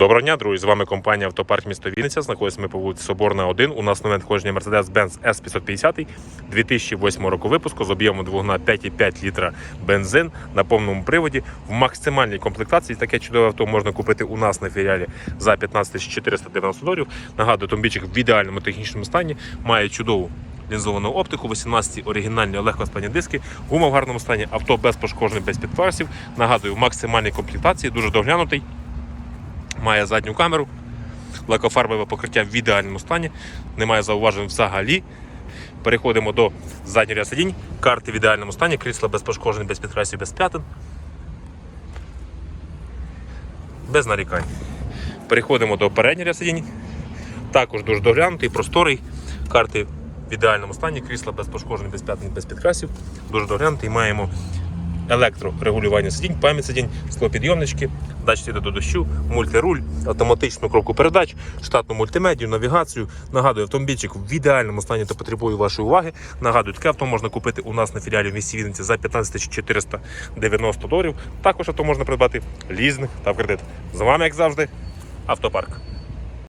Доброго дня, друзі! З вами компанія Автопарк місто Вінниця. Знаходимося ми по вулиці Соборна 1. У нас нове надходження Mercedes-Benz S550 2008 року випуску з об'ємом двигуна 5,5 літра бензин на повному приводі в максимальній комплектації. Таке чудове авто можна купити у нас на філіалі за 15 490 доларів. Нагадую, автомобільчик в ідеальному технічному стані, має чудову лінзовану оптику, 18 оригінальні легкосплавні диски, гума в гарному стані, авто без пошкоджень, без підфарсів. Нагадую, в максимальній комплектації, дуже доглянутий має задню камеру, лакофарбове покриття в ідеальному стані, немає зауважень взагалі. Переходимо до заднього ряду сидінь, карти в ідеальному стані, крісла без пошкоджень, без підкрасів, без п'ятин. Без нарікань. Переходимо до переднього ряду сидінь. Також дуже доглянутий, просторий. Карти в ідеальному стані, крісла без пошкоджень, без п'ятин, без підкрасів. Дуже доглянутий. Маємо електрорегулювання сидінь, пам'ять сидінь, склопідйомнички, датчики до дощу, мультируль, автоматичну кроку передач, штатну мультимедію, навігацію. Нагадую, автомобільчик в ідеальному стані та потребує вашої уваги. Нагадую, таке авто можна купити у нас на філіалі в місті Вінниці за 15 490 доларів. Також авто можна придбати лізинг та в кредит. З вами, як завжди, автопарк.